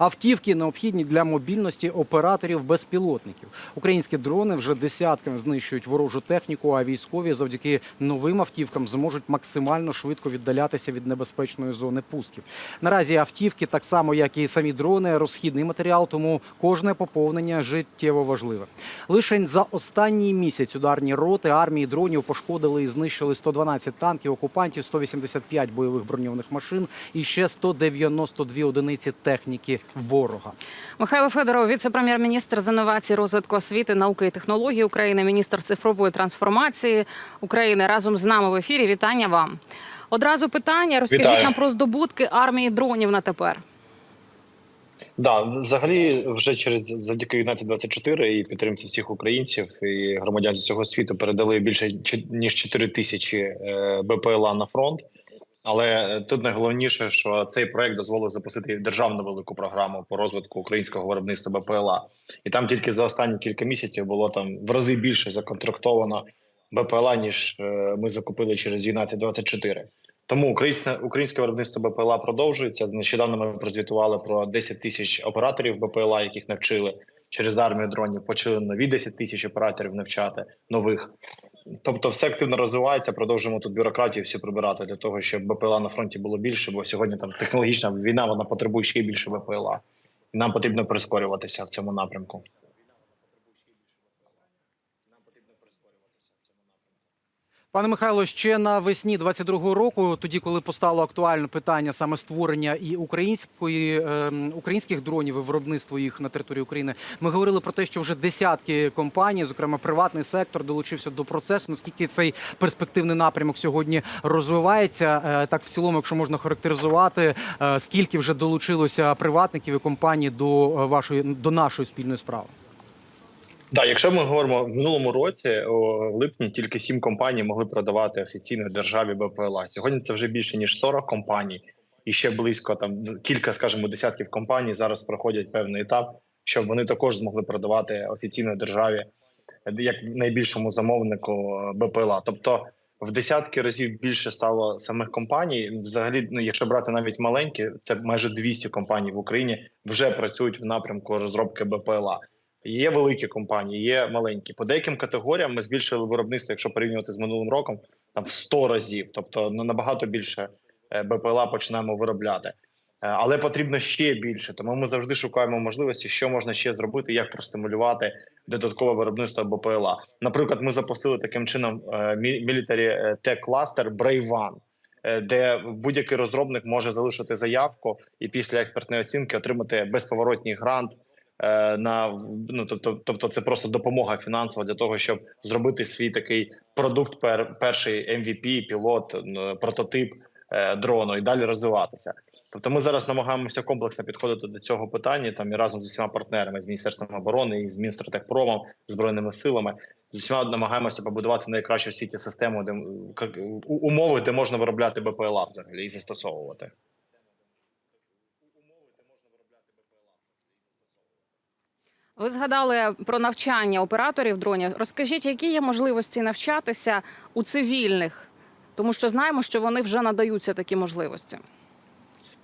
Автівки необхідні для мобільності операторів безпілотників. Українські дрони вже десятками знищують ворожу техніку, а військові завдяки новим автівкам зможуть максимально швидко віддалятися від небезпечної зони пусків. Наразі автівки, так само як і самі дрони, розхідний матеріал, тому кожне поповнення життєво важливе. Лишень за останній місяць ударні роти армії дронів пошкодили і знищили 112 танків окупантів, 185 бойових броньованих машин і ще 192 одиниці техніки ворога. Михайло Федоров, віце-прем'єр-міністр з інновацій, розвитку освіти, науки і технологій України, міністр цифрової трансформації України разом з нами в ефірі. Вітання вам. Одразу питання. Розкажіть Вітаю. нам про здобутки армії дронів на тепер. Да, взагалі, вже через завдяки Юнаті 24 і підтримці всіх українців і громадян з усього світу передали більше ніж 4 тисячі е, БПЛА на фронт. Але е, тут найголовніше, що цей проект дозволив запустити державну велику програму по розвитку українського виробництва БПЛА. І там тільки за останні кілька місяців було там в рази більше законтрактовано БПЛА, ніж е, ми закупили через Юнаті 24 Тому українське українське виробництво БПЛА продовжується. Нещодавно ми прозвітували про 10 тисяч операторів БПЛА, яких навчили через армію дронів. Почали нові 10 тисяч операторів навчати нових. Тобто, все активно розвивається. Продовжуємо тут бюрократію всі прибирати для того, щоб БПЛА на фронті було більше. Бо сьогодні там технологічна війна вона потребує ще більше БПЛА. Нам потрібно прискорюватися в цьому напрямку. Пане Михайло, ще навесні 22-го року, тоді, коли постало актуальне питання саме створення і української ем, українських дронів і виробництво їх на території України, ми говорили про те, що вже десятки компаній, зокрема приватний сектор, долучився до процесу. Наскільки цей перспективний напрямок сьогодні розвивається? Е, Так, в цілому, якщо можна характеризувати, е, скільки вже долучилося приватників і компаній до е, вашої до нашої спільної справи? Да, якщо ми говоримо в минулому році, в липні тільки сім компаній могли продавати офіційно державі БПЛА. Сьогодні це вже більше ніж 40 компаній, і ще близько там кілька, скажімо, десятків компаній зараз проходять певний етап, щоб вони також змогли продавати офіційно державі як найбільшому замовнику е, БПЛА. Тобто в десятки разів більше стало самих компаній. Взагалі, ну якщо брати навіть маленькі, це майже 200 компаній в Україні вже працюють в напрямку розробки БПЛА. Є великі компанії, є маленькі. По деяким категоріям ми збільшили виробництво, якщо порівнювати з минулим роком, там в 100 разів, тобто ну, набагато більше е, БПЛА починаємо виробляти. Е, Але потрібно ще більше, тому ми завжди шукаємо можливості, що можна ще зробити, як простимулювати додаткове виробництво БПЛА. Наприклад, ми запустили таким чином е, мі- Military Tech Cluster Brave One, е, де будь-який розробник може залишити заявку і після експертної оцінки отримати безповоротній грант на ну тобто, тобто це просто допомога фінансова для того, щоб зробити свій такий продукт, пер, перший MVP, пілот, прототип е, дрону і далі розвиватися. Тобто, ми зараз намагаємося комплексно підходити до цього питання там і разом з усіма партнерами з міністерством оборони і з Мінстратехпромом, збройними силами. З усіма намагаємося побудувати найкращу в світі систему, де умови, де можна виробляти БПЛА взагалі і застосовувати. Ви згадали про навчання операторів дронів. Розкажіть, які є можливості навчатися у цивільних, тому що знаємо, що вони вже надаються такі можливості.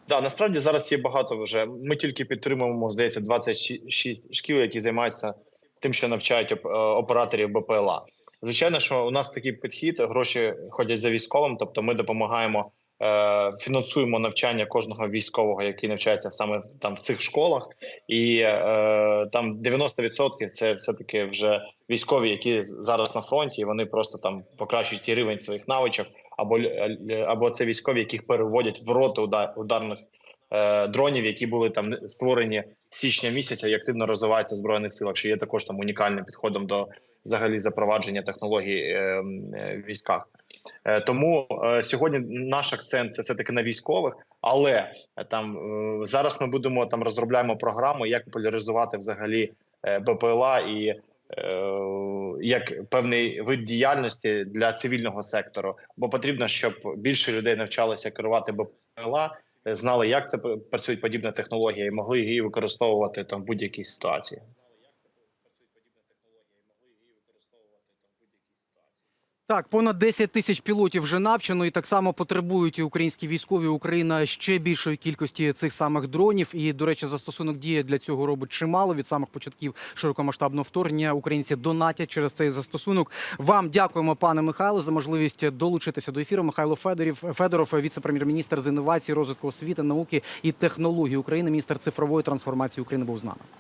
Да, насправді зараз є багато вже. Ми тільки підтримуємо, здається, 26 шкіл, які займаються тим, що навчають е, операторів БПЛА. Звичайно, що у нас такий підхід, гроші ходять за військовим, тобто ми допомагаємо, фінансуємо навчання кожного військового, який навчається саме там в цих школах, і е, там 90% це все таки вже військові, які зараз на фронті, і вони просто там покращують рівень своїх навичок, або л- або це військові, яких переводять в роти удар, ударних е, дронів, які були там створені з січня місяця і активно розвиваються в збройних силах, що є також там унікальним підходом до взагалі запровадження технологій е, е, військах. Е, тому е, сьогодні наш акцент це все таки на військових, але е, там зараз ми будемо там розробляємо програму, як популяризувати взагалі БПЛА і. Як певний вид діяльності для цивільного сектору, бо потрібно, щоб більше людей навчалися керувати БПЛА, знали, як це працюють подібна технологія, і могли її використовувати там в будь-якій ситуації. Так, понад 10 тисяч пілотів вже навчено, і так само потребують українські військові Україна ще більшої кількості цих самих дронів. І, до речі, застосунок дія для цього робить чимало від самих початків широкомасштабного вторгнення. Українці донатять через цей застосунок. Вам дякуємо, пане Михайло, за можливість долучитися до ефіру. Михайло Федорів Федоров, віце-прем'єр-міністр з інновацій, розвитку освіти, науки і технологій України, міністр цифрової трансформації України, був з нами.